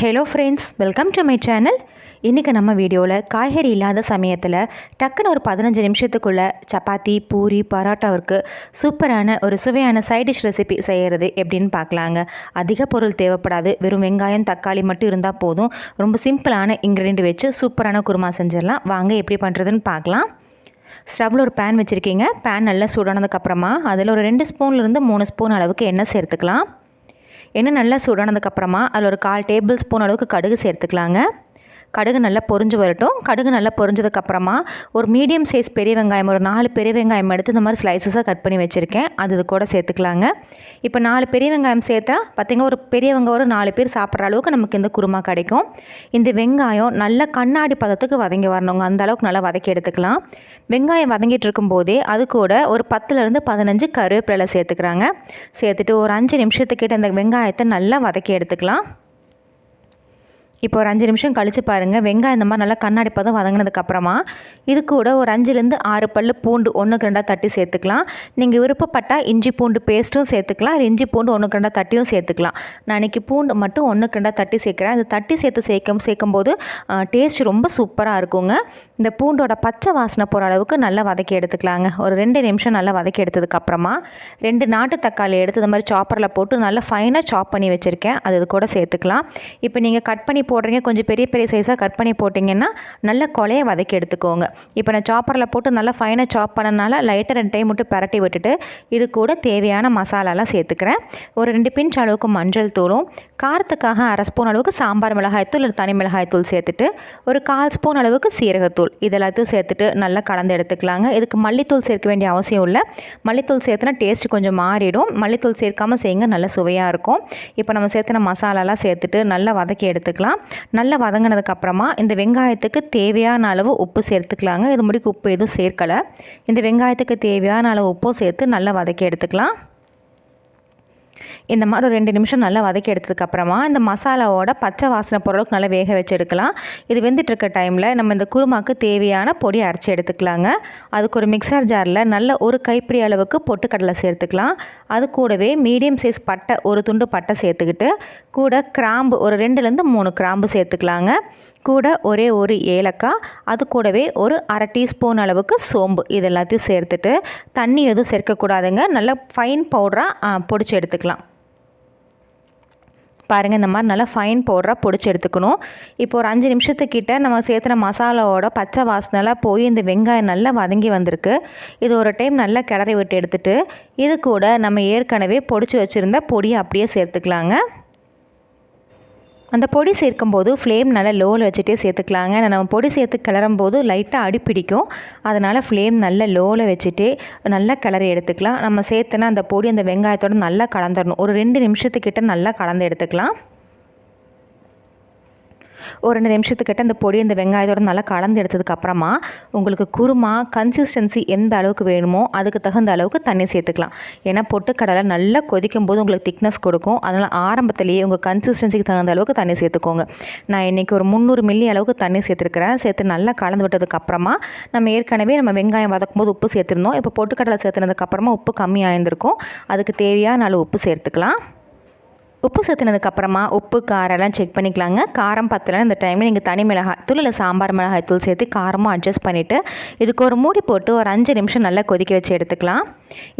Hello friends welcome to my channel இன்றைக்கி நம்ம வீடியோவில் காய்கறி இல்லாத சமயத்தில் டக்குன்னு ஒரு பதினஞ்சு நிமிஷத்துக்குள்ளே சப்பாத்தி பூரி பரோட்டாவிற்கு சூப்பரான ஒரு சுவையான சைட் டிஷ் ரெசிபி செய்கிறது எப்படின்னு பார்க்கலாங்க. அதிக பொருள் தேவைப்படாது. வெறும் வெங்காயம் தக்காளி மட்டும் இருந்தால் போதும். ரொம்ப சிம்பிளான இன்க்ரீடியன்ட் வச்சு சூப்பரான குருமா செஞ்சிடலாம். வாங்க எப்படி பண்ணுறதுன்னு பார்க்கலாம். ஸ்டவ்வில் ஒரு பேன் வச்சுருக்கீங்க. பேன் நல்லா சூடானதுக்கப்புறமா அதில் ஒரு ரெண்டு ஸ்பூன்லேருந்து மூணு ஸ்பூன் அளவுக்கு எண்ணெய் சேர்த்துக்கலாம். எண்ணெய் நல்லா சூடானதுக்கப்புறமா அதில் ஒரு கால் டேபிள் ஸ்பூன் அளவுக்கு கடுகு சேர்த்துக்கலாங்க. கடுகு நல்லா பொரிஞ்சு வரட்டும். கடுகு நல்லா பொரிஞ்சதுக்கப்புறமா ஒரு மீடியம் சைஸ் பெரிய வெங்காயம் ஒரு நாலு பெரிய வெங்காயம் எடுத்து இந்த மாதிரி ஸ்லைசஸாக கட் பண்ணி வச்சுருக்கேன். அது இது கூட சேர்த்துக்கலாங்க. இப்போ நாலு பெரிய வெங்காயம் சேர்த்தா பார்த்திங்கன்னா ஒரு பெரியவங்க ஒரு நாலு பேர் சாப்பிட்ற அளவுக்கு நமக்கு இந்த குருமா கிடைக்கும். இந்த வெங்காயம் நல்ல கண்ணாடி பதத்துக்கு வதங்கி வரணுங்க. அந்த அளவுக்கு நல்லா வதக்கி எடுத்துக்கலாம். வெங்காயம் வதங்கிட்டு இருக்கும்போதே அது கூட ஒரு பத்துலேருந்து பதினஞ்சு கருவேப்பிலை சேர்த்துக்கிறாங்க சேர்த்துட்டு ஒரு அஞ்சு நிமிஷத்துக்கிட்ட இந்த வெங்காயத்தை நல்லா வதக்கி எடுத்துக்கலாம். இப்போ ஒரு அஞ்சு நிமிஷம் கழித்து பாருங்கள் வெங்காயம் இந்த மாதிரி நல்லா கண்ணாடி பதம் வதங்கினதுக்கப்புறமா இது கூட ஒரு அஞ்சுலேருந்து ஆறு பல் பூண்டு ஒன்றுக்கு ரெண்டாக தட்டி சேர்த்துக்கலாம். நீங்கள் விருப்பப்பட்டால் இஞ்சி பூண்டு பேஸ்ட்டும் சேர்த்துக்கலாம். இஞ்சி பூண்டு ஒன்றுக்கு ரெண்டாக தட்டியும் சேர்த்துக்கலாம். நான் இன்றைக்கி பூண்டு மட்டும் ஒன்றுக்கு ரெண்டாக தட்டி சேர்க்குறேன். அது தட்டி சேர்த்து சேர்க்கும் சேர்க்கும்போது டேஸ்ட் ரொம்ப சூப்பராக இருக்குங்க. இந்த பூண்டோட பச்சை வாசனை போகிற அளவுக்கு நல்லா வதக்கி எடுத்துக்கலாங்க. ஒரு ரெண்டு நிமிஷம் நல்லா வதக்கி எடுத்ததுக்கப்புறமா ரெண்டு நாட்டு தக்காளி எடுத்து இந்த மாதிரி சாப்பரில் போட்டு நல்லா ஃபைனாக சாப் பண்ணி வச்சுருக்கேன். அது கூட சேர்த்துக்கலாம். இப்போ நீங்கள் கட் பண்ணி போடுறீங்க கொஞ்சம் பெரிய பெரிய சைஸாக கட் பண்ணி போட்டிங்கன்னா நல்ல கொலையை வதக்கி எடுத்துக்கோங்க. இப்போ நான் சாப்பரில் போட்டு நல்லா ஃபைனாக சாப் பண்ணனால லைட்டாக ரெண்டு டைம் மட்டும் பரட்டி விட்டுட்டு இது கூட தேவையான மசாலாலாம் சேர்த்துக்கிறேன். ஒரு ரெண்டு பிஞ்ச் அளவுக்கு மஞ்சள் தூளும் காரத்துக்காக அரை ஸ்பூன் அளவுக்கு சாம்பார் மிளகாய்த்தூள் இல்லை தனி மிளகாய்த்தூள் சேர்த்துட்டு ஒரு கால் ஸ்பூன் அளவுக்கு சீரகத்தூள் இதெல்லாத்தையும் சேர்த்துட்டு நல்லா கலந்து எடுத்துக்கலாங்க. இதுக்கு மல்லித்தூள் சேர்க்க வேண்டிய அவசியம் இல்லை. மல்லித்தூள் சேர்த்துனா டேஸ்ட் கொஞ்சம் மாறிடும். மல்லித்தூள் சேர்க்காமல் செய்யுங்க நல்ல சுவையாக இருக்கும். இப்போ நம்ம சேர்த்துன மசாலாலாம் சேர்த்துட்டு நல்லா வதக்கி எடுத்துக்கலாம். நல்லா வதங்கினதுக்கப்புறமா இந்த வெங்காயத்துக்கு தேவையான அளவு உப்பு சேர்த்துக்கலாங்க. இது முடிக்கு உப்பு எதுவும் சேர்க்கலை. இந்த வெங்காயத்துக்கு தேவையான அளவு உப்பும் சேர்த்து நல்லா வதக்கி எடுத்துக்கலாம். இந்த மாதிரி ஒரு ரெண்டு நிமிஷம் நல்லா வதக்கி எடுத்ததுக்கப்புறமா இந்த மசாலாவோட பச்சை வாசனை பொருளுக்கு நல்லா வேக வச்சு எடுக்கலாம் இது வெந்துட்டுருக்க டைமில் நம்ம இந்த குருமாக்கு தேவையான பொடி அரைச்சி எடுத்துக்கலாங்க. அதுக்கு ஒரு மிக்சர் ஜாரில் நல்ல ஒரு கைப்பிடி அளவுக்கு பொட்டுக்கடலை சேர்த்துக்கலாம். அது கூடவே மீடியம் சைஸ் பட்டை ஒரு துண்டு பட்டை சேர்த்துக்கிட்டு கூட கிராம்பு ஒரு ரெண்டுலேருந்து மூணு கிராம்பு சேர்த்துக்கலாங்க. கூட ஒரே ஒரு ஏலக்காய் அது கூடவே ஒரு அரை டீஸ்பூன் அளவுக்கு சோம்பு இது எல்லாத்தையும் சேர்த்துட்டு தண்ணி எதுவும் சேர்க்கக்கூடாதுங்க. நல்லா ஃபைன் பவுடராக பொடிச்சு எடுத்துக்கலாம். பாருங்கள் இந்த மாதிரி நல்லா ஃபைன் பவுடராக பொடிச்சு எடுத்துக்கணும். இப்போ ஒரு அஞ்சு நிமிஷத்துக்கிட்ட நம்ம சேர்த்துன மசாலாவோட பச்சை வாசனைலாம் போய் இந்த வெங்காயம் நல்லா வதங்கி வந்திருக்கு. இது ஒரு டைம் நல்லா கிளறி விட்டு எடுத்துகிட்டு இது கூட நம்ம ஏற்கனவே பொடிச்சு வச்சுருந்த பொடியை அப்படியே சேர்த்துக்கலாங்க. அந்த பொடி சேர்க்கும்போது ஃப்ளேம் நல்லா லோவில் வச்சுட்டே சேர்த்துக்கலாங்க. நம்ம பொடி சேர்த்து கிளறும் போது லைட்டாக அடிப்பிடிக்கும். அதனால் ஃப்ளேம் நல்லா லோவில் வச்சுட்டு நல்லா கிளறி எடுத்துக்கலாம். நம்ம சேர்த்துனா அந்த பொடி அந்த வெங்காயத்தோடு நல்லா கலந்துடணும் ஒரு ரெண்டு நிமிஷத்துக்கிட்ட நல்லா கலந்து எடுத்துக்கலாம். ஒரு ரெண்டு நிமிஷத்துக்கிட்ட அந்த பொடி அந்த வெங்காயத்தோட நல்லா கலந்து எடுத்ததுக்கப்புறமா உங்களுக்கு குருமா கன்சிஸ்டன்சி எந்த அளவுக்கு வேணுமோ அதுக்கு தகுந்த அளவுக்கு தண்ணி சேர்த்துக்கலாம். ஏன்னா பொட்டுக்கடலை நல்லா கொதிக்கும் போது உங்களுக்கு திக்னஸ் கொடுக்கும். அதனால் ஆரம்பத்திலேயே உங்கள் கன்சிஸ்டன்சிக்கு தகுந்த அளவுக்கு தண்ணி சேர்த்துக்கோங்க. நான் இன்றைக்கி ஒரு முந்நூறு மில்லி அளவுக்கு தண்ணி சேர்த்துருக்கிறேன். சேர்த்து நல்லா கலந்து விட்டதுக்கப்புறமா நம்ம ஏற்கனவே நம்ம வெங்காயம் வதக்கும் போது உப்பு சேர்த்துருந்தோம். இப்போ பொட்டுக்கடலை சேர்த்துனதுக்கப்புறமா உப்பு கம்மியாக இருந்திருக்கும் அதுக்கு தேவையான அளவு உப்பு சேர்த்துக்கலாம். உப்பு சேர்த்துனதுக்கப்புறமா உப்பு காரெல்லாம் செக் பண்ணிக்கலாங்க. காரம் பத்தலைன்னு இந்த டைமில் நீங்கள் தனி மிளகாய் தூள் இல்லை சாம்பார் மிளகாய் தூள் சேர்த்து காரமும் அட்ஜஸ்ட் பண்ணிவிட்டு இதுக்கு ஒரு மூடி போட்டு ஒரு அஞ்சு நிமிஷம் நல்லா கொதிக்க வச்சு எடுத்துக்கலாம்.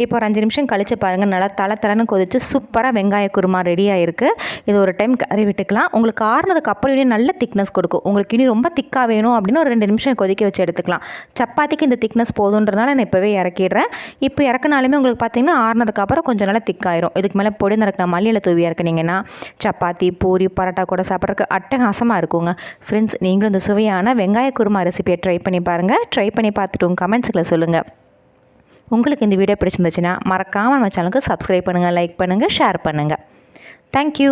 இப்போ ஒரு அஞ்சு நிமிஷம் கழித்து பாருங்கள் நல்லா தலை தலைன்னு கொதித்து சூப்பராக வெங்காய குருமா ரெடி ஆகிருக்கு இது ஒரு டைம் கறி விட்டுக்கலாம். உங்களுக்கு ஆறுனதுக்கு அப்புறம் இனி நல்ல திக்னஸ் கொடுக்கும். உங்களுக்கு இனி ரொம்ப திக்காக வேணும் அப்படின்னு ஒரு ரெண்டு நிமிஷம் கொதிக்க வச்சு எடுத்துக்கலாம். சப்பாத்திக்கு இந்த திக்னஸ் போதுன்றதுனால நான் இப்போவே இறக்கிடுறேன். இப்போ இறக்குனாலுமே உங்களுக்கு பார்த்தீங்கன்னா ஆறுனதுக்கு அப்புறம் கொஞ்சம் நல்லா திக்காயிரும் இதுக்கு மேலே பொடி நடக்கிற மல்லியில் தூவி இறக்கணும் பண்ணிங்கன்னா சப்பாத்தி பூரி பரோட்டா கூட சாப்பிட்றதுக்கு அட்டகாசமாக இருக்குங்க. ஃப்ரெண்ட்ஸ் நீங்களும் இந்த சுவையான வெங்காய குருமா ரெசிபியை ட்ரை பண்ணி பாருங்கள் ட்ரை பண்ணி பார்த்துட்டு உங்கள் கமெண்ட்ஸில் சொல்லுங்கள் உங்களுக்கு இந்த வீடியோ பிடிச்சிருந்துச்சுன்னா மறக்காமல் நம்ம சேனலுக்கு சப்ஸ்கிரைப் பண்ணுங்கள் லைக் பண்ணுங்கள் ஷேர் பண்ணுங்கள் தேங்க்யூ